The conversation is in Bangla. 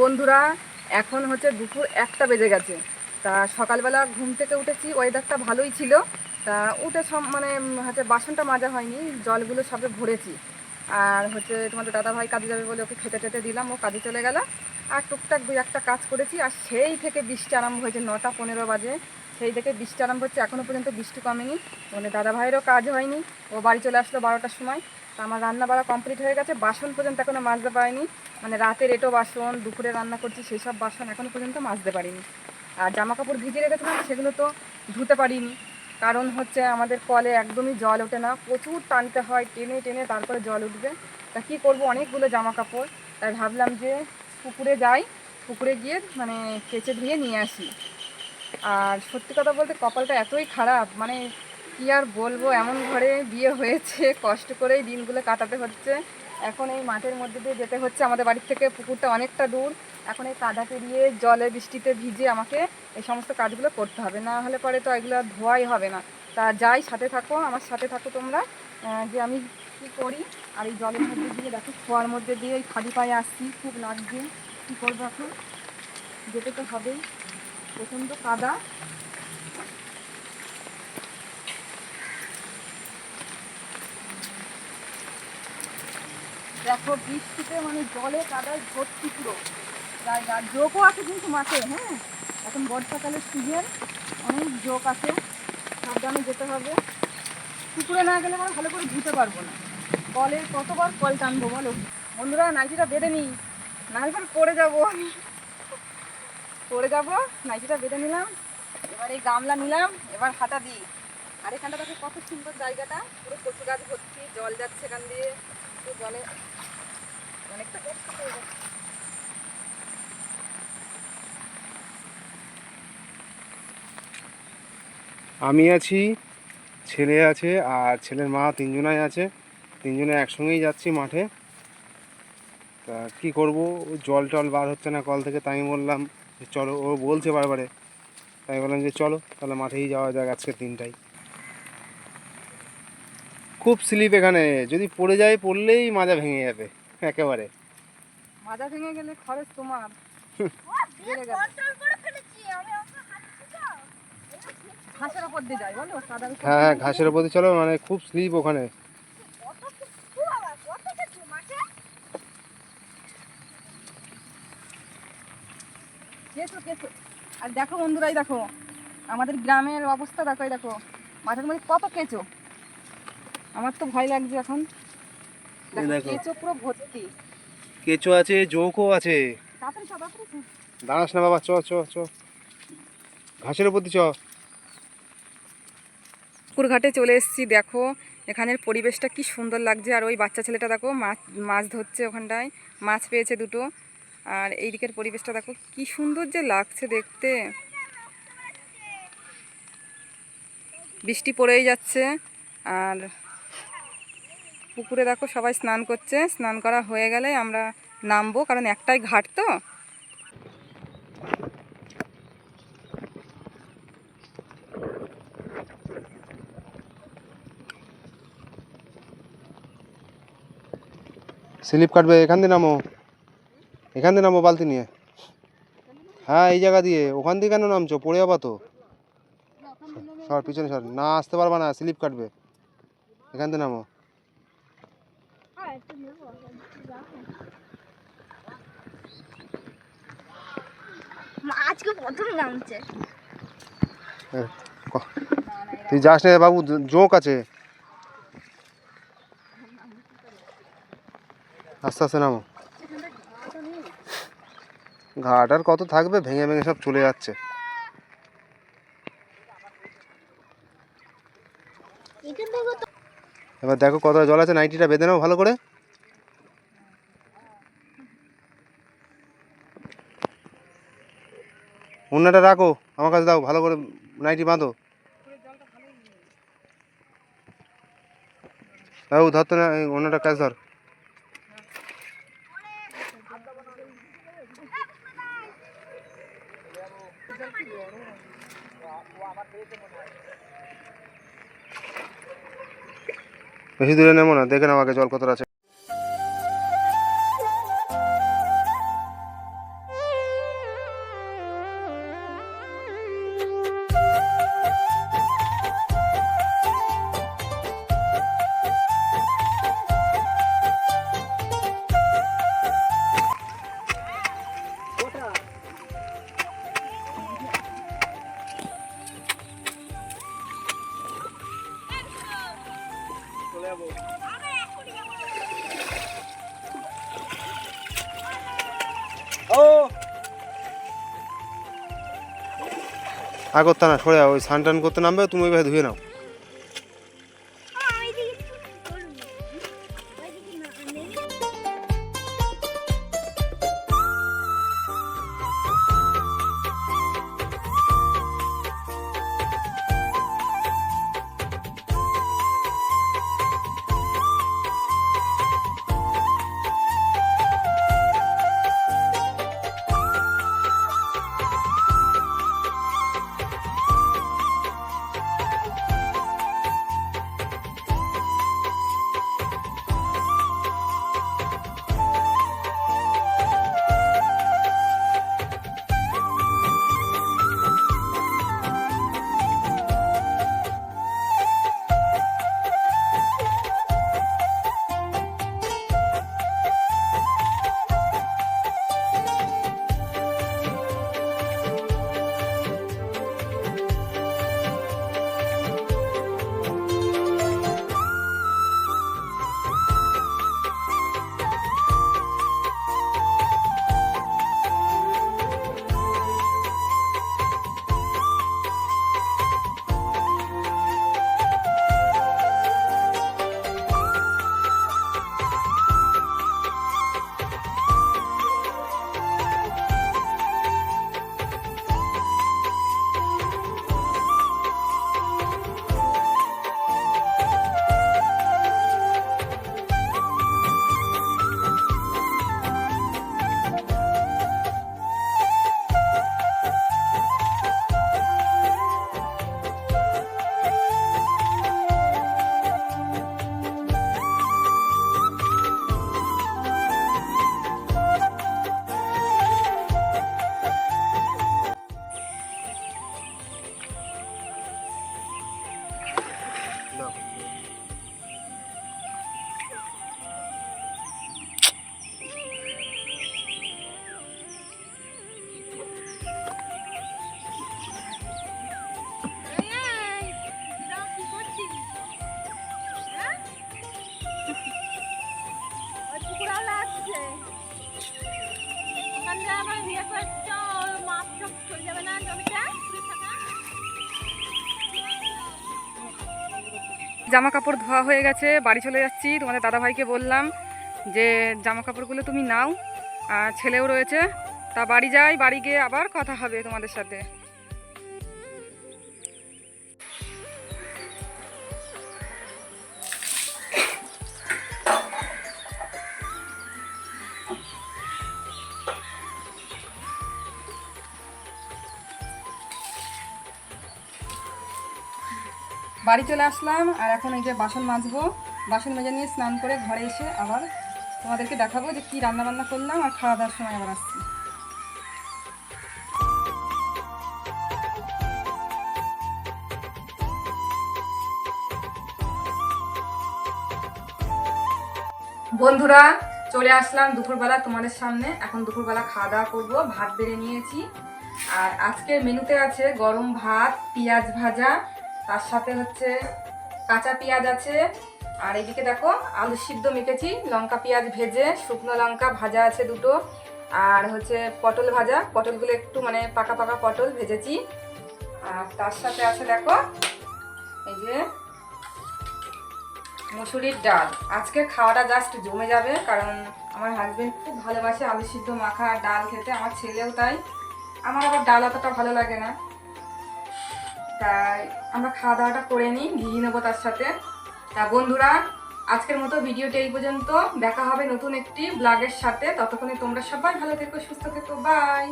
বন্ধুরা, এখন হচ্ছে দুপুর একটা বেজে গেছে। তা সকালবেলা ঘুম থেকে উঠেছি ওয়েদারটা ভালোই ছিল। তা উঠে সব মানে হচ্ছে বাসনটা মাজা হয়নি, জলগুলো সবে ভরেছি। আর হচ্ছে তোমাদের দাদা ভাই কাজে যাবে বলে ওকে খেতে টেতে দিলাম, ও কাজে চলে গেল। আর টুকটাক দুই একটা কাজ করেছি, আর সেই থেকে বৃষ্টি আরম্ভ হয়েছে নটা পনেরো বাজে। সেই থেকে বৃষ্টি আরম্ভ হচ্ছে এখনও পর্যন্ত বৃষ্টি কমেনি। মানে দাদা ভাইয়েরও কাজ হয়নি, ও বাড়ি চলে আসলো বারোটার সময়। তা আমার রান্না বাড়া কমপ্লিট হয়ে গেছে, বাসন পর্যন্ত এখনও মাজতে পারিনি। মানে রাতের এটো বাসন, দুপুরে রান্না করছি সেই সব বাসন এখনও পর্যন্ত মাজতে পারিনি। আর জামা কাপড় ভিজিয়ে রেখেছিলাম, সেগুলো তো ধুতে পারিনি। কারণ হচ্ছে আমাদের কলে একদমই জল ওঠে না, প্রচুর টানতে হয়, টেনে টেনে তারপরে জল উঠবে। তা কী করব, অনেকগুলো জামা কাপড় তাই ভাবলাম যে পুকুরে যাই, পুকুরে গিয়ে মানে কেচে ধুয়ে নিয়ে আসি। আর সত্যি কথা বলতে কপালটা এতই খারাপ মানে কি আর বলব, এমন ঘরে বিয়ে হয়েছে, কষ্ট করেই দিনগুলো কাটাতে হচ্ছে। এখন এই মাঠের মধ্যে দিয়ে যেতে হচ্ছে, আমাদের বাড়ির থেকে পুকুরটা অনেকটা দূর। এখন এই কাদা পেরিয়ে জলে বৃষ্টিতে ভিজে আমাকে এই সমস্ত কাজগুলো করতে হবে। না হলে পরে তো এগুলো ধোয়াই হবে না। তা যাই, সাথে থাকো, আমার সাথে থাকো তোমরা। যে আমি কী করি, আর এই জলের মধ্যে দিয়ে, দেখো, খোয়ার মধ্যে দিয়ে এই খালি পায়ে আসছি, খুব লাগছে। কী করব এখন? যেতে তো হবেই। প্রচণ্ড কাদা। দেখো, বৃষ্টিতে মানে জলে কাদায় ভর্তি পুরো। জায়গা জোকও আছে কিন্তু মাঠে হ্যাঁ? এখন বর্ষাকালের সিজন অনেক জোক আছে। সাবধানে যেতে হবে। পুকুরে না গেলে মানে ভালো করে ধুতে পারব না। কলের কতবার কল টানবো বলো? বন্ধুরা, নাইটিটা বেঁধে নিই। পরে পড়ে যাব আমি। পড়ে যাব, নাইটিটা বেঁধে নিলাম, এবার এই গামলা নিলাম, এবার হাঁটা দিই। আর এখানটা দেখো কত সুন্দর জায়গাটা, পুরো কচু গাছ ভর্তি, জল যাচ্ছে এখান দিয়ে জলে অনেকটা কষ্ট হয়ে যাচ্ছে। আমি আছি, ছেলে আছে, আর ছেলের মা তিনজনাই আছে। তিনজনে একসঙ্গেই যাচ্ছি মাঠে। তা কি করব? জল টল বার হচ্ছে না কল থেকে, তাই বললাম চলো ও বলছে বারবারে। তাই বললাম যে চলো তাহলে মাঠেই যাওয়া যাক আজকে তিনটাই খুব স্লিপ এখানে। যদি পড়ে যায় পড়লেই মাজা ভেঙে যাবে একেবারে। মাজা ভেঙে গেলে খরচ তোমার। ঘাসের ওপর দিয়ে বলো? হ্যাঁ হ্যাঁ ঘাসের উপর দিয়ে চলো মানে খুব স্লিপ ওখানে। কেঁচো কেঁচো আর দেখো বন্ধুরাই দেখো আমাদের গ্রামের অবস্থা দেখো দেখো মাঠের মধ্যে কত কেঁচো আমার তো ভয় লাগছে এখন। কেঁচো পুরো ভর্তি কেঁচো আছে জৌকও আছে। দাঁড়াস না বাবা চ চ চ। ঘাসের উপর দিয়ে চ। পুকুর ঘাটে চলে এসেছি দেখো এখানের পরিবেশটা কি সুন্দর লাগছে। আর ওই বাচ্চা ছেলেটা দেখো মাছ মাছ ধরছে ওখানটায়। মাছ পেয়েছে দুটো। আর এই দিকের পরিবেশটা দেখো, কি সুন্দর যে লাগছে দেখতে। বৃষ্টি পড়েই যাচ্ছে, আর পুকুরে দেখো সবাই স্নান করছে, স্নান করা হয়ে গেলে আমরা নামবো, কারণ একটাই ঘাট তো। স্লিপ কাটবে, এখান দিয়ে নামো। এখান দিয়ে নামো বালতি নিয়ে। হ্যাঁ এই জায়গা দিয়ে। ওখান দিয়ে কেন নামছো? পড়ে যাবা তো। সর পিছনে সর। না আসতে পারবা না স্লিপ কাটবে। এখান দিয়ে নামো। আজকে প্রথম নামছে। তুই যাস না বাবু জোঁক আছে। আস্তে আস্তে নামো। ঘাট আর কত থাকবে? ভেঙে ভেঙে সব চলে যাচ্ছে। এবার দেখো কত জল আছে, নাইটিটা বেঁধে নাও ভালো করে। অন্যটা রাখো, আমার কাছে দাও, ভালো করে নাইটি বাঁধো। বাবু, ধর না অন্যটা কাজ ধর। বেশি দূরে নেব না দেখে নাও আগে জল কতটা আছে। আর তানা সরে ওই স্নান টান করতে নামবে তুমি ওইভাবে ধুয়ে নাও। জামা কাপড় ধোয়া হয়ে গেছে, বাড়ি চলে যাচ্ছি। তোমাদের দাদাভাইকে বললাম যে জামা কাপড়গুলো তুমি নাও, আর ছেলেও রয়েছে। তা বাড়ি যাই, বাড়ি গিয়ে আবার কথা হবে তোমাদের সাথে। বাড়ি চলে আসলাম, আর এখন এই যে বাসন মাজবো। বাসন মেজে নিয়ে স্নান করে ঘরে এসে আবার তোমাদেরকে দেখাবো যে কী রান্না বান্না করলাম আর খাওয়া দাওয়ার সময় আবার আসছি। বন্ধুরা, চলে আসলাম দুপুরবেলা তোমাদের সামনে। এখন দুপুরবেলা খাওয়া দাওয়া করব, ভাত বেড়ে নিয়েছি। আর আজকের মেনুতে আছে গরম ভাত, পেঁয়াজ ভাজা তার সাথে হচ্ছে কাঁচা পেঁয়াজ আছে। আর এদিকে দেখো, আলু সিদ্ধ মেখেছি, লঙ্কা পেঁয়াজ ভেজে, শুকনো লঙ্কা ভাজা আছে দুটো, আর হচ্ছে পটল ভাজা। পটলগুলো একটু মানে পাকা পাকা পটল ভেজেছি। আর তার সাথে আছে দেখো, এই যে মুসুরির ডাল। আজকে খাওয়াটা জাস্ট জমে যাবে, কারণ আমার হাজবেন্ড খুব ভালোবাসে আলু সিদ্ধ মাখা ডাল খেতে, আমার ছেলেও তাই। আমার আবার ডাল অতটা ভালো লাগে না। তাই আমরা খাওয়া দাওয়াটা করে নিই, ঘি নেব তার সাথে। তা বন্ধুরা, আজকের মতো ভিডিওটি এই পর্যন্ত। দেখা হবে নতুন একটি ব্লগের সাথে। ততক্ষণে তোমরা সবাই ভালো থেকো, সুস্থ থেকো। বাই